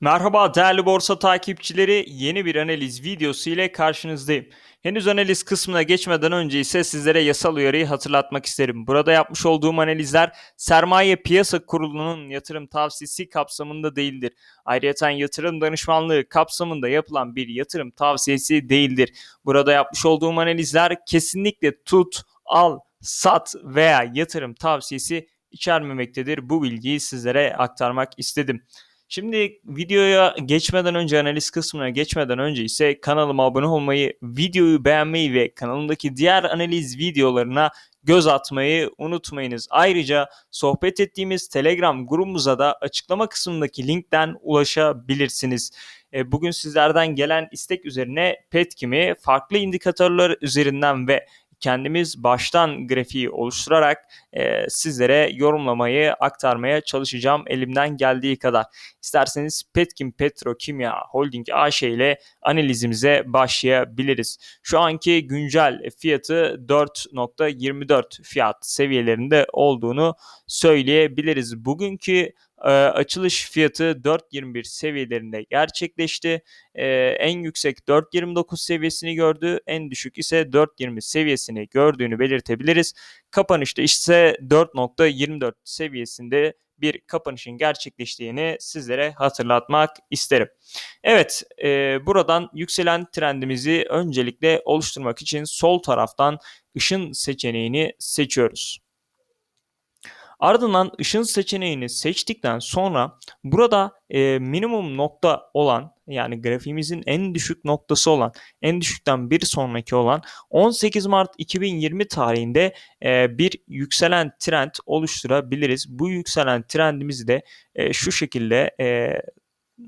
Merhaba değerli borsa takipçileri. Yeni bir analiz videosu ile karşınızdayım. Henüz analiz kısmına geçmeden önce ise sizlere yasal uyarıyı hatırlatmak isterim. Burada yapmış olduğum analizler Sermaye Piyasa Kurulu'nun yatırım tavsiyesi kapsamında değildir. Ayrıca yatırım danışmanlığı kapsamında yapılan bir yatırım tavsiyesi değildir. Burada yapmış olduğum analizler kesinlikle tut, al, sat veya yatırım tavsiyesi içermemektedir. Bu bilgiyi sizlere aktarmak istedim. Şimdi videoya geçmeden önce analiz kısmına geçmeden önce ise kanalıma abone olmayı, videoyu beğenmeyi ve kanalımdaki diğer analiz videolarına göz atmayı unutmayınız. Ayrıca sohbet ettiğimiz Telegram grubumuza da açıklama kısmındaki linkten ulaşabilirsiniz. E, bugün sizlerden gelen istek üzerine Petkim'i farklı indikatörler üzerinden ve kendimiz baştan grafiği oluşturarak e, sizlere yorumlamayı aktarmaya çalışacağım elimden geldiği kadar. İsterseniz Petkim Petrokimya Holding AŞ ile analizimize başlayabiliriz. Şu anki güncel fiyatı 4.24 fiyat seviyelerinde olduğunu söyleyebiliriz. Bugünkü e, açılış fiyatı 4.21 seviyelerinde gerçekleşti. E, en yüksek 4.29 seviyesini gördü. En düşük ise 4.20 seviyesini gördüğünü belirtebiliriz. Kapanışta ise 4.24 seviyesinde bir kapanışın gerçekleştiğini sizlere hatırlatmak isterim. Evet, e, buradan yükselen trendimizi öncelikle oluşturmak için sol taraftan ışın seçeneğini seçiyoruz. Ardından ışın seçeneğini seçtikten sonra burada e, minimum nokta olan yani grafiğimizin en düşük noktası olan en düşükten bir sonraki olan 18 Mart 2020 tarihinde e, bir yükselen trend oluşturabiliriz. Bu yükselen trendimizi de e, şu şekilde e,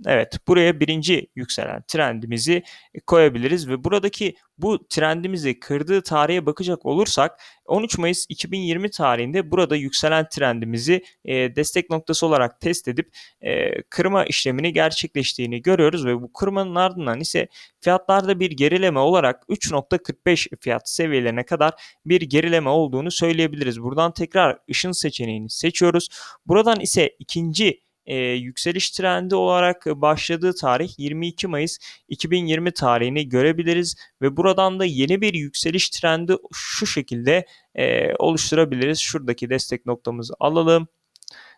Evet, buraya birinci yükselen trendimizi koyabiliriz ve buradaki bu trendimizi kırdığı tarihe bakacak olursak 13 Mayıs 2020 tarihinde burada yükselen trendimizi e, destek noktası olarak test edip e, kırma işlemini gerçekleştiğini görüyoruz ve bu kırmanın ardından ise fiyatlarda bir gerileme olarak 3.45 fiyat seviyelerine kadar bir gerileme olduğunu söyleyebiliriz. Buradan tekrar ışın seçeneğini seçiyoruz. Buradan ise ikinci e, yükseliş trendi olarak başladığı tarih 22 Mayıs 2020 tarihini görebiliriz ve buradan da yeni bir yükseliş trendi şu şekilde e, oluşturabiliriz. Şuradaki destek noktamızı alalım.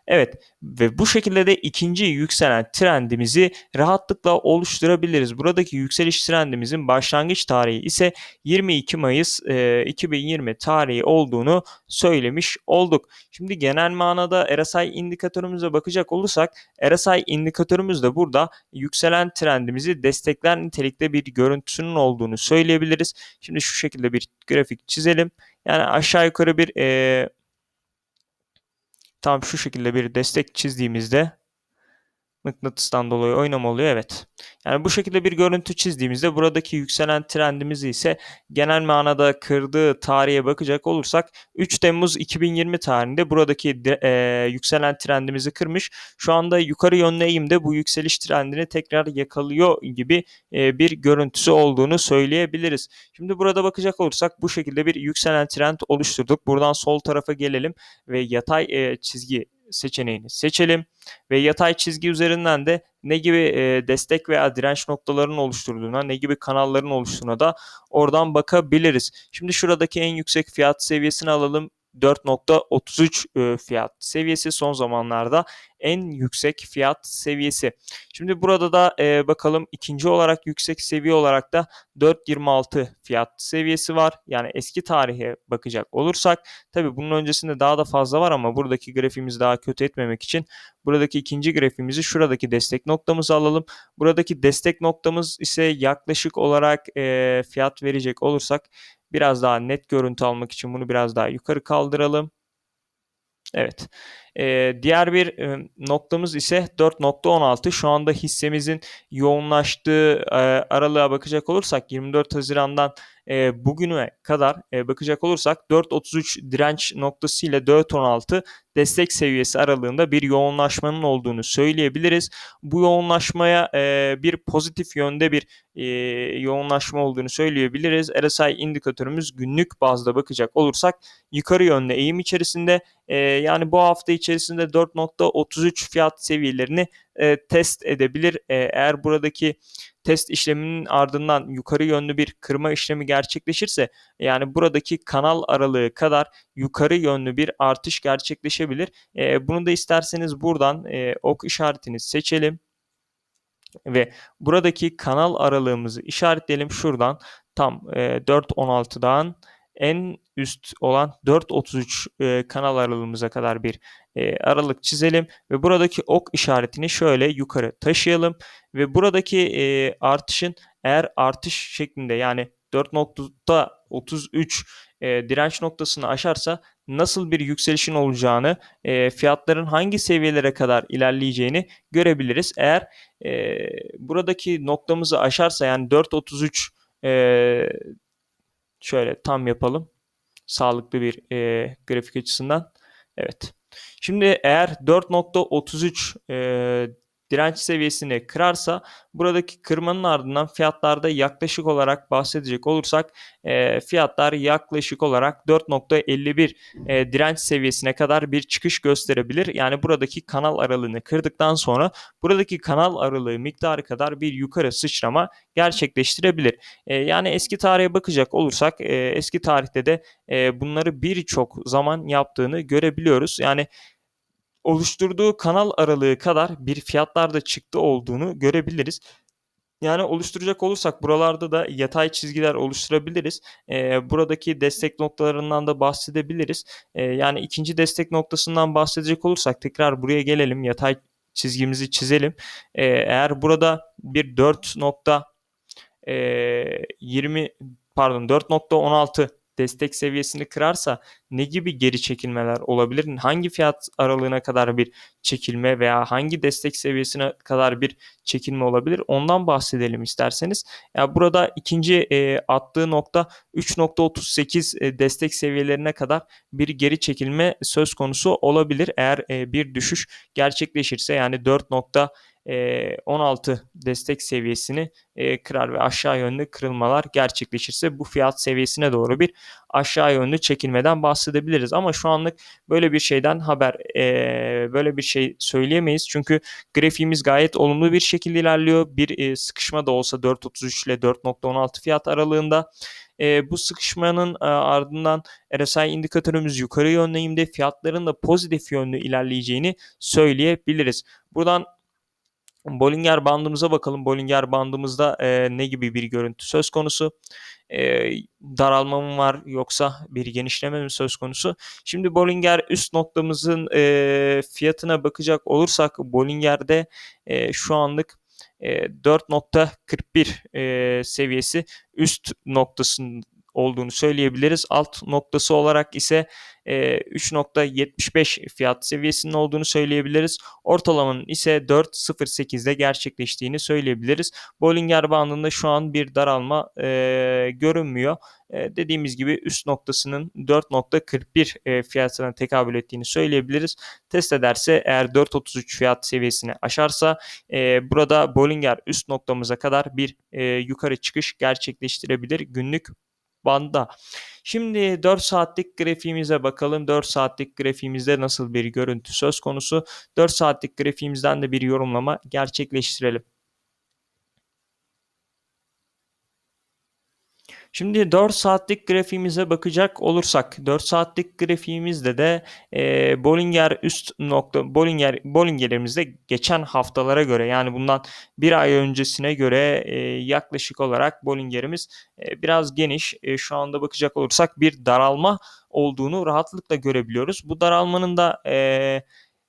Evet ve bu şekilde de ikinci yükselen trendimizi rahatlıkla oluşturabiliriz. Buradaki yükseliş trendimizin başlangıç tarihi ise 22 Mayıs e, 2020 tarihi olduğunu söylemiş olduk. Şimdi genel manada RSI indikatörümüze bakacak olursak RSI indikatörümüz de burada yükselen trendimizi destekler nitelikte bir görüntüsünün olduğunu söyleyebiliriz. Şimdi şu şekilde bir grafik çizelim. Yani aşağı yukarı bir e, tam şu şekilde bir destek çizdiğimizde mıknatıstan dolayı oynama oluyor evet. Yani bu şekilde bir görüntü çizdiğimizde buradaki yükselen trendimizi ise genel manada kırdığı tarihe bakacak olursak 3 Temmuz 2020 tarihinde buradaki e, yükselen trendimizi kırmış. Şu anda yukarı yönlü eğimde bu yükseliş trendini tekrar yakalıyor gibi e, bir görüntüsü olduğunu söyleyebiliriz. Şimdi burada bakacak olursak bu şekilde bir yükselen trend oluşturduk. Buradan sol tarafa gelelim ve yatay e, çizgi seçeneğini seçelim ve yatay çizgi üzerinden de ne gibi e, destek veya direnç noktalarının oluşturduğuna, ne gibi kanalların oluştuğuna da oradan bakabiliriz. Şimdi şuradaki en yüksek fiyat seviyesini alalım. 4.33 e, fiyat seviyesi son zamanlarda en yüksek fiyat seviyesi. Şimdi burada da e, bakalım ikinci olarak yüksek seviye olarak da 4.26 fiyat seviyesi var. Yani eski tarihe bakacak olursak tabi bunun öncesinde daha da fazla var ama buradaki grafiğimizi daha kötü etmemek için buradaki ikinci grafiğimizi şuradaki destek noktamızı alalım. Buradaki destek noktamız ise yaklaşık olarak e, fiyat verecek olursak biraz daha net görüntü almak için bunu biraz daha yukarı kaldıralım. Evet. Ee, diğer bir e, noktamız ise 4.16. Şu anda hissemizin yoğunlaştığı e, aralığa bakacak olursak 24 Haziran'dan e, bugüne kadar e, bakacak olursak 4.33 direnç noktası ile 4.16 destek seviyesi aralığında bir yoğunlaşmanın olduğunu söyleyebiliriz. Bu yoğunlaşmaya e, bir pozitif yönde bir e, yoğunlaşma olduğunu söyleyebiliriz. RSI indikatörümüz günlük bazda bakacak olursak yukarı yönde eğim içerisinde e, yani bu hafta içerisinde 4.33 fiyat seviyelerini e, test edebilir. E, eğer buradaki test işleminin ardından yukarı yönlü bir kırma işlemi gerçekleşirse yani buradaki kanal aralığı kadar yukarı yönlü bir artış gerçekleşebilir. E, bunu da isterseniz buradan ok işaretini seçelim ve buradaki kanal aralığımızı işaretleyelim şuradan tam e, 4.16'dan en üst olan 4.33 e, kanal aralığımıza kadar bir e, aralık çizelim ve buradaki ok işaretini şöyle yukarı taşıyalım ve buradaki e, artışın eğer artış şeklinde yani 4.33 e, direnç noktasını aşarsa nasıl bir yükselişin olacağını, e, fiyatların hangi seviyelere kadar ilerleyeceğini görebiliriz. Eğer e, buradaki noktamızı aşarsa yani 4.33 e, şöyle tam yapalım. Sağlıklı bir e, grafik açısından. Evet. Şimdi eğer 4.33 e, direnç seviyesini kırarsa buradaki kırmanın ardından fiyatlarda yaklaşık olarak bahsedecek olursak e, fiyatlar yaklaşık olarak 4.51 e, direnç seviyesine kadar bir çıkış gösterebilir. Yani buradaki kanal aralığını kırdıktan sonra buradaki kanal aralığı miktarı kadar bir yukarı sıçrama gerçekleştirebilir. E, yani eski tarihe bakacak olursak e, eski tarihte de e, bunları birçok zaman yaptığını görebiliyoruz. Yani oluşturduğu kanal aralığı kadar bir fiyatlarda çıktı olduğunu görebiliriz. Yani oluşturacak olursak buralarda da yatay çizgiler oluşturabiliriz. E, buradaki destek noktalarından da bahsedebiliriz. E, yani ikinci destek noktasından bahsedecek olursak tekrar buraya gelelim. Yatay çizgimizi çizelim. E, eğer burada bir 4 nokta e, 20 pardon 4.16 destek seviyesini kırarsa ne gibi geri çekilmeler olabilir? Hangi fiyat aralığına kadar bir çekilme veya hangi destek seviyesine kadar bir çekilme olabilir? Ondan bahsedelim isterseniz. Ya burada ikinci e, attığı nokta 3.38 e, destek seviyelerine kadar bir geri çekilme söz konusu olabilir. Eğer e, bir düşüş gerçekleşirse yani 4. 16 destek seviyesini kırar ve aşağı yönlü kırılmalar gerçekleşirse bu fiyat seviyesine doğru bir aşağı yönlü çekilmeden bahsedebiliriz. Ama şu anlık böyle bir şeyden haber böyle bir şey söyleyemeyiz. Çünkü grafiğimiz gayet olumlu bir şekilde ilerliyor. Bir sıkışma da olsa 4.33 ile 4.16 fiyat aralığında. E, bu sıkışmanın e, ardından RSI indikatörümüz yukarı yönleyimde fiyatların da pozitif yönlü ilerleyeceğini söyleyebiliriz. Buradan Bollinger bandımıza bakalım. Bollinger bandımızda e, ne gibi bir görüntü söz konusu? E, daralma mı var yoksa bir genişleme mi söz konusu? Şimdi Bollinger üst noktamızın e, fiyatına bakacak olursak Bollinger'de e, şu anlık 4.41 e, seviyesi üst noktasının olduğunu söyleyebiliriz. Alt noktası olarak ise 3.75 fiyat seviyesinin olduğunu söyleyebiliriz. Ortalamanın ise 4.08'de gerçekleştiğini söyleyebiliriz. Bollinger bandında şu an bir daralma e, görünmüyor. E, dediğimiz gibi üst noktasının 4.41 e, fiyatına tekabül ettiğini söyleyebiliriz. Test ederse eğer 4.33 fiyat seviyesini aşarsa e, burada Bollinger üst noktamıza kadar bir e, yukarı çıkış gerçekleştirebilir günlük banda. Şimdi 4 saatlik grafiğimize bakalım. 4 saatlik grafiğimizde nasıl bir görüntü söz konusu? 4 saatlik grafiğimizden de bir yorumlama gerçekleştirelim. Şimdi 4 saatlik grafiğimize bakacak olursak 4 saatlik grafiğimizde de e, Bollinger üst nokta Bollinger Bollinger'imizde geçen haftalara göre yani bundan bir ay öncesine göre e, yaklaşık olarak Bollinger'imiz e, biraz geniş. E, şu anda bakacak olursak bir daralma olduğunu rahatlıkla görebiliyoruz. Bu daralmanın da e,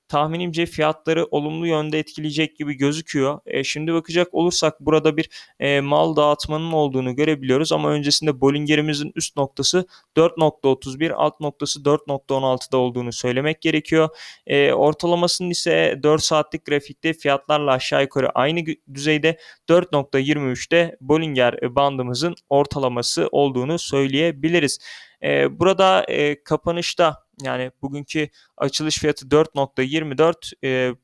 tahminimce fiyatları olumlu yönde etkileyecek gibi gözüküyor. E, şimdi bakacak olursak burada bir e, mal dağıtmanın olduğunu görebiliyoruz ama öncesinde Bollinger'imizin üst noktası 4.31 alt noktası 4.16'da olduğunu söylemek gerekiyor. E, ortalamasının ise 4 saatlik grafikte fiyatlarla aşağı yukarı aynı düzeyde 4.23'te Bollinger bandımızın ortalaması olduğunu söyleyebiliriz. E, burada e, kapanışta yani bugünkü açılış fiyatı 4.24 e,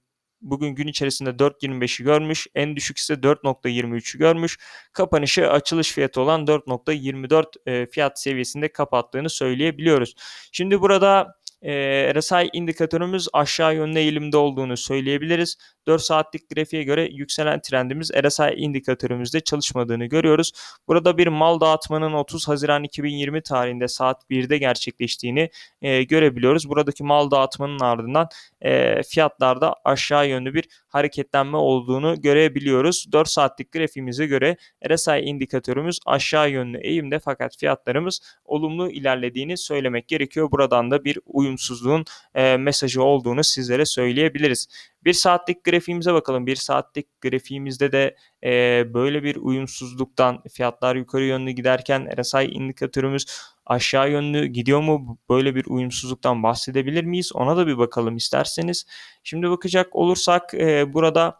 bugün gün içerisinde 4.25'i görmüş. En düşük ise 4.23'ü görmüş. Kapanışı açılış fiyatı olan 4.24 e, fiyat seviyesinde kapattığını söyleyebiliyoruz. Şimdi burada e, RSI indikatörümüz aşağı yönlü eğilimde olduğunu söyleyebiliriz. 4 saatlik grafiğe göre yükselen trendimiz RSI indikatörümüzde çalışmadığını görüyoruz. Burada bir mal dağıtmanın 30 Haziran 2020 tarihinde saat 1'de gerçekleştiğini e, görebiliyoruz. Buradaki mal dağıtmanın ardından e, fiyatlarda aşağı yönlü bir hareketlenme olduğunu görebiliyoruz. 4 saatlik grafiğimize göre RSI indikatörümüz aşağı yönlü eğimde fakat fiyatlarımız olumlu ilerlediğini söylemek gerekiyor. Buradan da bir uyumsuzluğun e, mesajı olduğunu sizlere söyleyebiliriz. Bir saatlik grafiğimize bakalım. Bir saatlik grafiğimizde de e, böyle bir uyumsuzluktan fiyatlar yukarı yönlü giderken RSI indikatörümüz aşağı yönlü gidiyor mu? Böyle bir uyumsuzluktan bahsedebilir miyiz? Ona da bir bakalım isterseniz. Şimdi bakacak olursak e, burada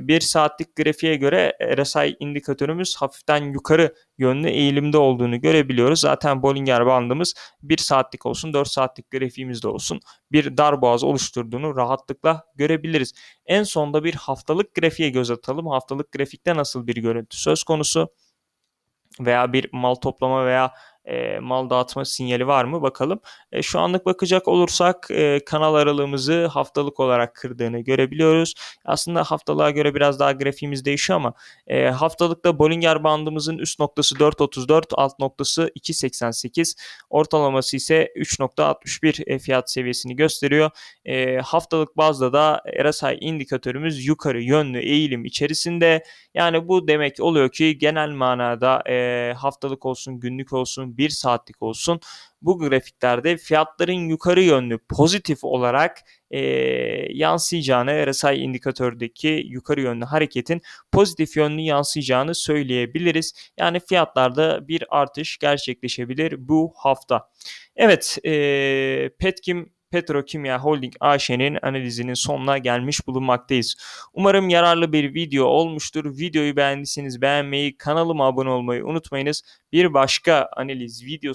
bir saatlik grafiğe göre RSI indikatörümüz hafiften yukarı yönlü eğilimde olduğunu görebiliyoruz. Zaten Bollinger bandımız 1 saatlik olsun 4 saatlik grafiğimizde olsun bir dar boğaz oluşturduğunu rahatlıkla görebiliriz. En sonda bir haftalık grafiğe göz atalım. Haftalık grafikte nasıl bir görüntü söz konusu? Veya bir mal toplama veya e, mal dağıtma sinyali var mı bakalım. E, şu anlık bakacak olursak e, kanal aralığımızı haftalık olarak kırdığını görebiliyoruz. Aslında haftalığa göre biraz daha grafiğimiz değişiyor ama e, haftalıkta Bollinger bandımızın üst noktası 4.34, alt noktası 2.88, ortalaması ise 3.61 e, fiyat seviyesini gösteriyor. E, haftalık bazda da RSI indikatörümüz yukarı yönlü eğilim içerisinde. Yani bu demek oluyor ki genel manada e, haftalık olsun günlük olsun bir saatlik olsun bu grafiklerde fiyatların yukarı yönlü pozitif olarak e, yansıyacağını RSI indikatördeki yukarı yönlü hareketin pozitif yönlü yansıyacağını söyleyebiliriz. Yani fiyatlarda bir artış gerçekleşebilir bu hafta. Evet e, Petkim Petrokimya Holding AŞ'nin analizinin sonuna gelmiş bulunmaktayız. Umarım yararlı bir video olmuştur. Videoyu beğendiyseniz beğenmeyi, kanalıma abone olmayı unutmayınız. Bir başka analiz videosu